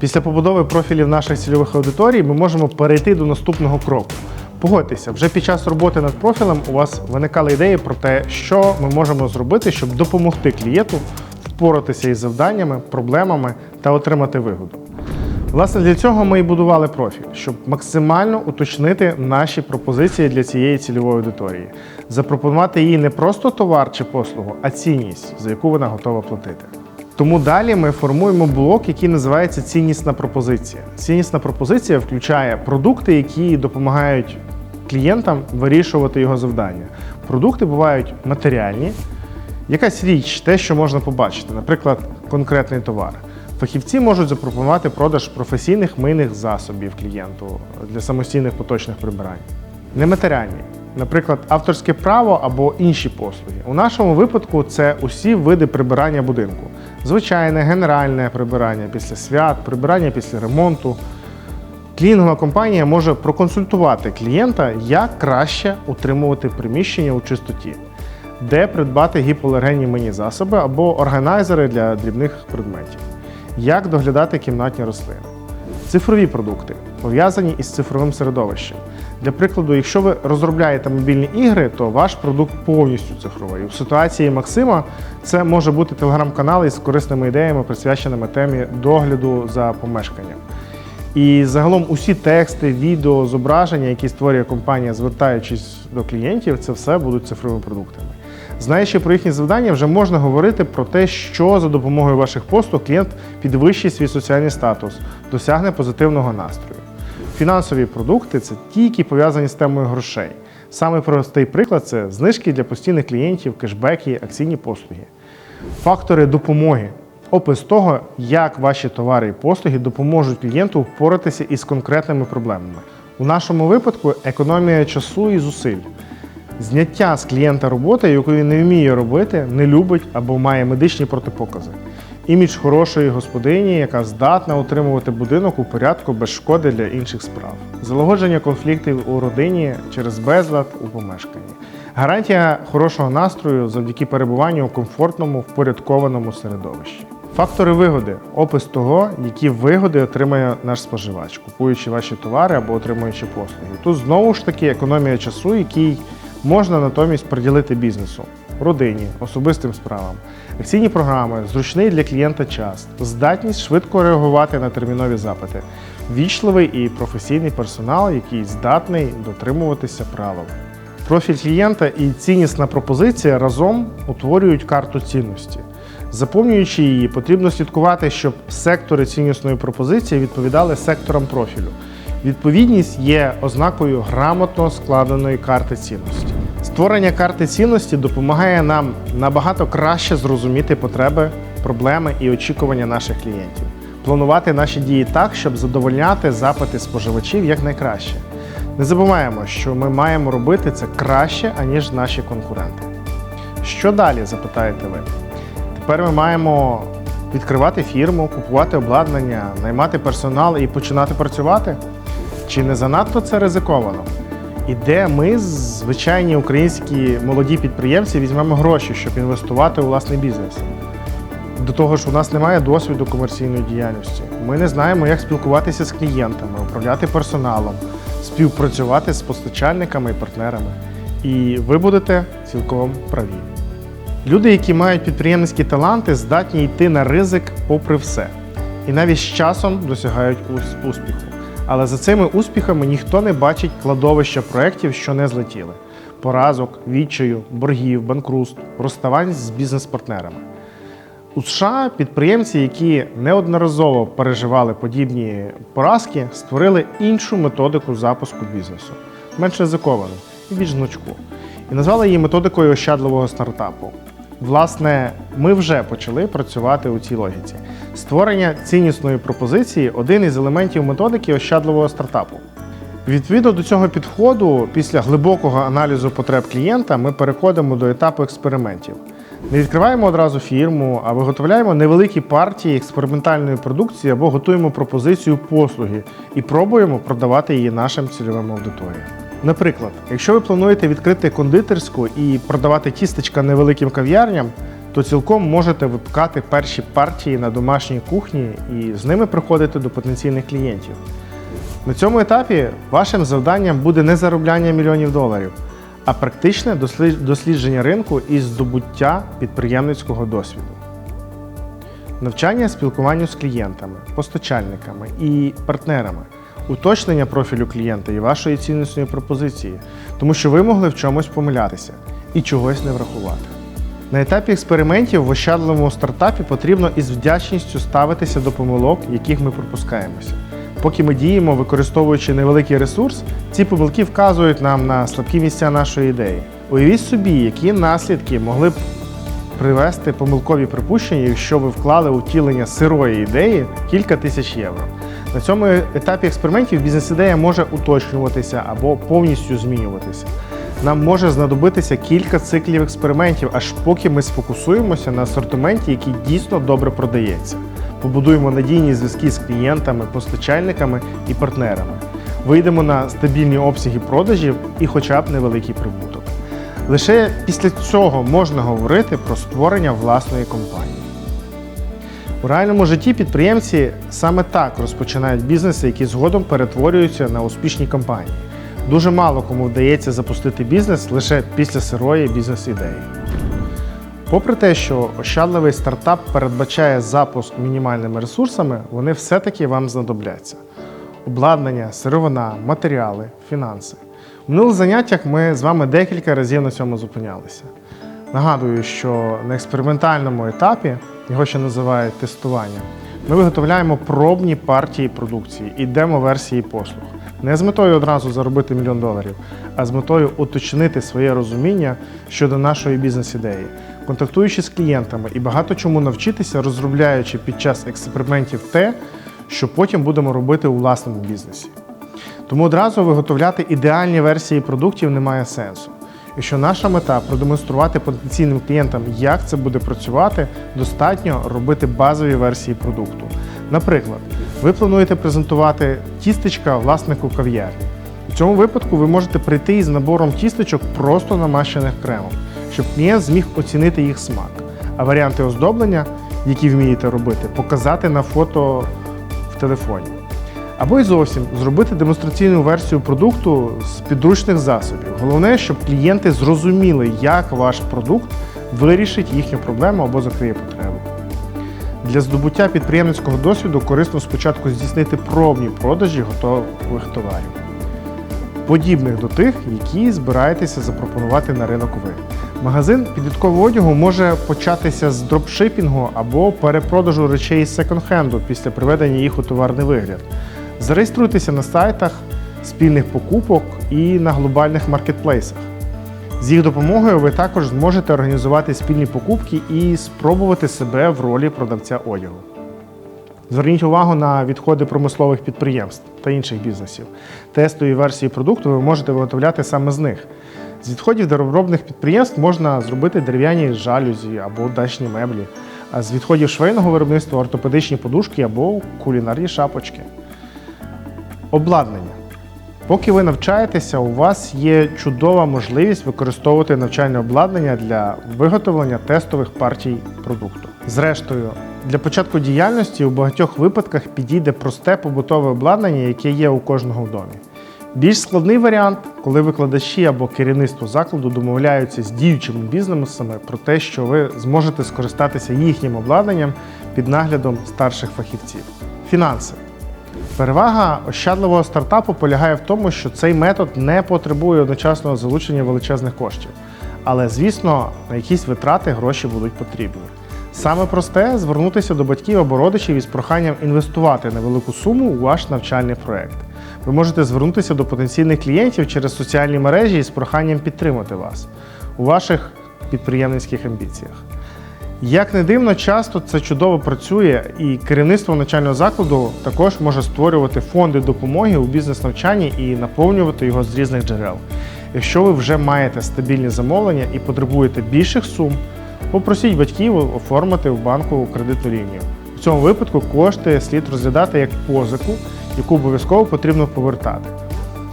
Після побудови профілів наших цільових аудиторій ми можемо перейти до наступного кроку. Погодьтеся, вже під час роботи над профілем у вас виникали ідеї про те, що ми можемо зробити, щоб допомогти клієнту впоратися із завданнями, проблемами та отримати вигоду. Власне, для цього ми і будували профіль, щоб максимально уточнити наші пропозиції для цієї цільової аудиторії, запропонувати їй не просто товар чи послугу, а цінність, за яку вона готова платити. Тому далі ми формуємо блок, який називається ціннісна пропозиція. Ціннісна пропозиція включає продукти, які допомагають клієнтам вирішувати його завдання. Продукти бувають матеріальні, якась річ, те, що можна побачити, наприклад, конкретний товар. Фахівці можуть запропонувати продаж професійних мийних засобів клієнту для самостійних поточних прибирань. Нематеріальні, наприклад, авторське право або інші послуги. У нашому випадку це усі види прибирання будинку: звичайне, генеральне прибирання після свят, прибирання після ремонту. Клінінгова компанія може проконсультувати клієнта, як краще утримувати приміщення у чистоті, де придбати гіпоалергенні мийні засоби або органайзери для дрібних предметів, як доглядати кімнатні рослини. Цифрові продукти пов'язані із цифровим середовищем. Для прикладу, якщо ви розробляєте мобільні ігри, то ваш продукт повністю цифровий. У ситуації Максима це може бути телеграм-канал із корисними ідеями, присвяченими темі догляду за помешканням. І загалом усі тексти, відео, зображення, які створює компанія, звертаючись до клієнтів, це все будуть цифровими продуктами. Знаючи про їхні завдання, вже можна говорити про те, що за допомогою ваших послуг клієнт підвищить свій соціальний статус, досягне позитивного настрою. Фінансові продукти це ті, які пов'язані з темою грошей. Саме простий приклад це знижки для постійних клієнтів, кешбеки, акційні послуги. Фактори допомоги. Опис того, як ваші товари і послуги допоможуть клієнту впоратися із конкретними проблемами. У нашому випадку економія часу і зусиль. Зняття з клієнта роботи, яку він не вміє робити, не любить або має медичні протипокази. Імідж хорошої господині, яка здатна утримувати будинок у порядку без шкоди для інших справ. Залагодження конфліктів у родині через безлад у помешканні. Гарантія хорошого настрою завдяки перебуванню у комфортному, впорядкованому середовищі. Фактори вигоди опис того, які вигоди отримає наш споживач, купуючи ваші товари або отримуючи послуги. Тут знову ж таки економія часу, який можна натомість приділити бізнесу, родині, особистим справам, акційні програми, зручний для клієнта час, здатність швидко реагувати на термінові запити, вічливий і професійний персонал, який здатний дотримуватися правил. Профіль клієнта і ціннісна пропозиція разом утворюють карту цінності. Заповнюючи її, потрібно слідкувати, щоб сектори ціннісної пропозиції відповідали секторам профілю. Відповідність є ознакою грамотно складеної карти цінності. Створення карти цінності допомагає нам набагато краще зрозуміти потреби, проблеми і очікування наших клієнтів, планувати наші дії так, щоб задовольняти запити споживачів якнайкраще. Не забуваємо, що ми маємо робити це краще, аніж наші конкуренти. Що далі, запитаєте ви? Тепер ми маємо відкривати фірму, купувати обладнання, наймати персонал і починати працювати? Чи не занадто це ризиковано? І де ми, звичайні українські молоді підприємці, візьмемо гроші, щоб інвестувати у власний бізнес? До того ж, у нас немає досвіду комерційної діяльності. Ми не знаємо, як спілкуватися з клієнтами, управляти персоналом, співпрацювати з постачальниками і партнерами. І ви будете цілком праві. Люди, які мають підприємницькі таланти, здатні йти на ризик попри все. І навіть з часом досягають успіху. Але за цими успіхами ніхто не бачить кладовища проєктів, що не злетіли: поразок, відчаю, боргів, банкрутств, розставань з бізнес-партнерами. У США підприємці, які неодноразово переживали подібні поразки, створили іншу методику запуску бізнесу, менш ризиковану і більш гнучку, і назвали її методикою ощадливого стартапу. Власне, ми вже почали працювати у цій логіці. Створення ціннісної пропозиції один із елементів методики ощадливого стартапу. Відповідно до цього підходу, після глибокого аналізу потреб клієнта, ми переходимо до етапу експериментів. Не відкриваємо одразу фірму, а виготовляємо невеликі партії експериментальної продукції або готуємо пропозицію послуги і пробуємо продавати її нашим цільовим аудиторіям. Наприклад, якщо ви плануєте відкрити кондитерську і продавати тістечка невеликим кав'ярням, то цілком можете випікати перші партії на домашній кухні і з ними приходити до потенційних клієнтів. На цьому етапі вашим завданням буде не заробляння мільйонів доларів, а практичне дослідження ринку і здобуття підприємницького досвіду. Навчання спілкуванню з клієнтами, постачальниками і партнерами, уточнення профілю клієнта і вашої цінностної пропозиції, тому що ви могли в чомусь помилятися і чогось не врахувати. На етапі експериментів в ощадливому стартапі потрібно із вдячністю ставитися до помилок, яких ми пропускаємося. Поки ми діємо, використовуючи невеликий ресурс, ці помилки вказують нам на слабкі місця нашої ідеї. Уявіть собі, які наслідки могли б привести помилкові припущення, якщо ви вклали у втілення сирої ідеї кілька тисяч євро. На цьому етапі експериментів бізнес-ідея може уточнюватися або повністю змінюватися. Нам може знадобитися кілька циклів експериментів, аж поки ми сфокусуємося на асортименті, який дійсно добре продається. Побудуємо надійні зв'язки з клієнтами, постачальниками і партнерами. Вийдемо на стабільні обсяги продажів і хоча б невеликий прибуток. Лише після цього можна говорити про створення власної компанії. У реальному житті підприємці саме так розпочинають бізнеси, які згодом перетворюються на успішні компанії. Дуже мало кому вдається запустити бізнес лише після сирої бізнес-ідеї. Попри те, що ощадливий стартап передбачає запуск мінімальними ресурсами, вони все-таки вам знадобляться: обладнання, сировина, матеріали, фінанси. В минулих заняттях ми з вами декілька разів на цьому зупинялися. Нагадую, що на експериментальному етапі, його ще називають тестування, ми виготовляємо пробні партії продукції і демо-версії послуг. Не з метою одразу заробити мільйон доларів, а з метою уточнити своє розуміння щодо нашої бізнес-ідеї, контактуючи з клієнтами і багато чому навчитися, розробляючи під час експериментів те, що потім будемо робити у власному бізнесі. Тому одразу виготовляти ідеальні версії продуктів немає сенсу. Якщо наша мета продемонструвати потенційним клієнтам, як це буде працювати, достатньо робити базові версії продукту. Наприклад, ви плануєте презентувати тістечка власнику кав'ярні. У цьому випадку ви можете прийти із набором тістечок, просто намащених кремом, щоб клієнт зміг оцінити їх смак. А варіанти оздоблення, які вмієте робити, показати на фото в телефоні. Або й зовсім зробити демонстраційну версію продукту з підручних засобів. Головне, щоб клієнти зрозуміли, як ваш продукт вирішить їхню проблему або закриє потребу. Для здобуття підприємницького досвіду корисно спочатку здійснити пробні продажі готових товарів, подібних до тих, які збираєтеся запропонувати на ринок ви. Магазин підліткового одягу може початися з дропшипінгу або перепродажу речей з секонд-хенду після приведення їх у товарний вигляд. Зареєструйтеся на сайтах спільних покупок і на глобальних маркетплейсах. З їх допомогою ви також зможете організувати спільні покупки і спробувати себе в ролі продавця одягу. Зверніть увагу на відходи промислових підприємств та інших бізнесів. Тестові версії продукту ви можете виготовляти саме з них. З відходів дереворобних підприємств можна зробити дерев'яні жалюзі або дачні меблі, а з відходів швейного виробництва ортопедичні подушки або кулінарні шапочки. Обладнання. Поки ви навчаєтеся, у вас є чудова можливість використовувати навчальне обладнання для виготовлення тестових партій продукту. Зрештою, для початку діяльності у багатьох випадках підійде просте побутове обладнання, яке є у кожного в домі. Більш складний варіант, коли викладачі або керівництво закладу домовляються з діючими бізнесами про те, що ви зможете скористатися їхнім обладнанням під наглядом старших фахівців. Фінанси. Перевага ощадливого стартапу полягає в тому, що цей метод не потребує одночасного залучення величезних коштів. Але, звісно, на якісь витрати гроші будуть потрібні. Саме просте звернутися до батьків або родичів із проханням інвестувати невелику суму у ваш навчальний проект. Ви можете звернутися до потенційних клієнтів через соціальні мережі із проханням підтримати вас у ваших підприємницьких амбіціях. Як не дивно, часто це чудово працює, і керівництво навчального закладу також може створювати фонди допомоги у бізнес-навчанні і наповнювати його з різних джерел. Якщо ви вже маєте стабільні замовлення і потребуєте більших сум, попросіть батьків оформити в банку кредитну лінію. В цьому випадку кошти слід розглядати як позику, яку обов'язково потрібно повертати.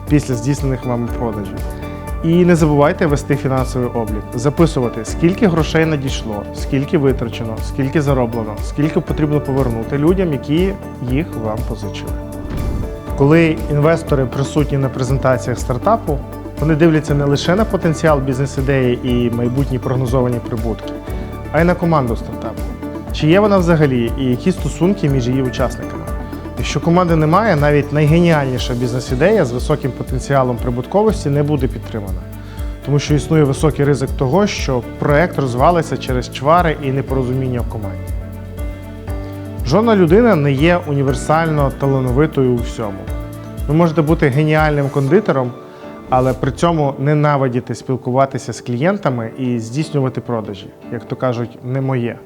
після здійснених вами продажів. І не забувайте вести фінансовий облік, записувати, скільки грошей надійшло, скільки витрачено, скільки зароблено, скільки потрібно повернути людям, які їх вам позичили. Коли інвестори присутні на презентаціях стартапу, вони дивляться не лише на потенціал бізнес-ідеї і майбутні прогнозовані прибутки, а й на команду стартапу. Чи є вона взагалі і які стосунки між її учасниками? Якщо команди немає, навіть найгеніальніша бізнес-ідея з високим потенціалом прибутковості не буде підтримана, тому що існує високий ризик того, що проект розвалиться через чвари і непорозуміння в команді. Жодна людина не є універсально талановитою у всьому. Ви можете бути геніальним кондитером, але при цьому ненавидіти спілкуватися з клієнтами і здійснювати продажі, як то кажуть, не моє.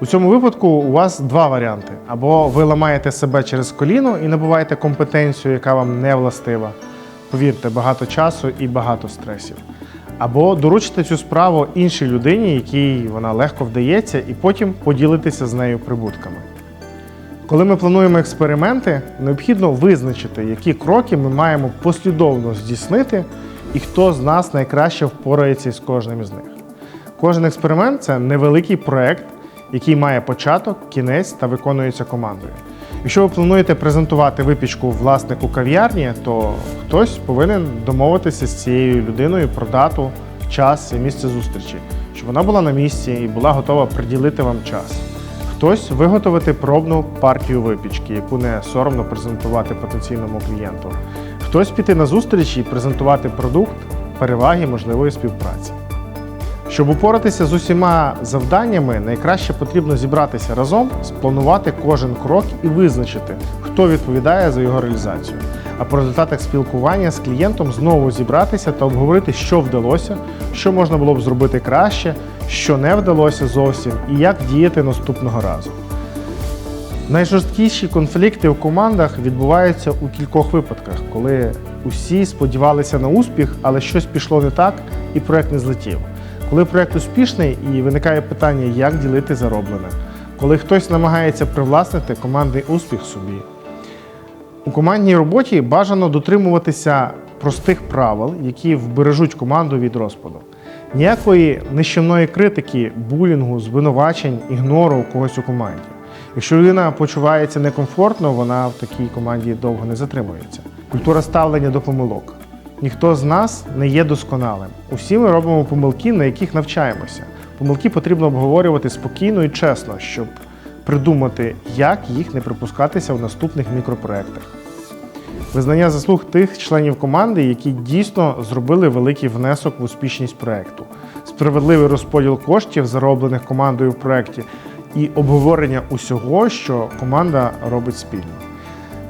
У цьому випадку у вас два варіанти: або ви ламаєте себе через коліно і набуваєте компетенцію, яка вам не властива. Повірте, багато часу і багато стресів. Або доручите цю справу іншій людині, якій вона легко вдається, і потім поділитися з нею прибутками. Коли ми плануємо експерименти, необхідно визначити, які кроки ми маємо послідовно здійснити, і хто з нас найкраще впорається з кожним із них. Кожен експеримент це невеликий проект, який має початок, кінець та виконується командою. Якщо ви плануєте презентувати випічку власнику кав'ярні, то хтось повинен домовитися з цією людиною про дату, час і місце зустрічі, щоб вона була на місці і була готова приділити вам час. Хтось виготовити пробну партію випічки, яку не соромно презентувати потенційному клієнту. Хтось піти на зустріч і презентувати продукт, переваги можливої співпраці. Щоб упоратися з усіма завданнями, найкраще потрібно зібратися разом, спланувати кожен крок і визначити, хто відповідає за його реалізацію. А по результатах спілкування з клієнтом знову зібратися та обговорити, що вдалося, що можна було б зробити краще, що не вдалося зовсім, і як діяти наступного разу. Найжорсткіші конфлікти в командах відбуваються у кількох випадках, коли усі сподівалися на успіх, але щось пішло не так і проект не злетів. Коли проект успішний і виникає питання, як ділити зароблене, коли хтось намагається привласнити командний успіх собі. У командній роботі бажано дотримуватися простих правил, які вбережуть команду від розпаду. Ніякої нищівної критики, булінгу, звинувачень, ігнору когось у команді. Якщо людина почувається некомфортно, вона в такій команді довго не затримується. Культура ставлення до помилок. Ніхто з нас не є досконалим. Усі ми робимо помилки, на яких навчаємося. Помилки потрібно обговорювати спокійно і чесно, щоб придумати, як їх не припускатися в наступних мікропроектах. Визнання заслуг тих членів команди, які дійсно зробили великий внесок в успішність проекту, справедливий розподіл коштів, зароблених командою в проекті, і обговорення усього, що команда робить спільно.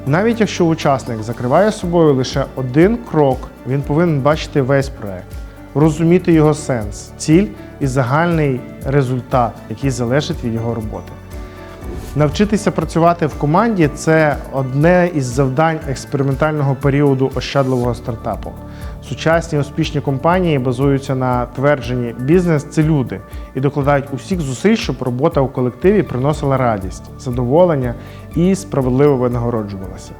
Навіть якщо учасник закриває собою лише один крок, він повинен бачити весь проект, розуміти його сенс, ціль і загальний результат, який залежить від його роботи. Навчитися працювати в команді це одне із завдань експериментального періоду ощадливого стартапу. Сучасні успішні компанії базуються на твердженні бізнес це люди і докладають усіх зусиль, щоб робота у колективі приносила радість, задоволення і справедливо винагороджувалася.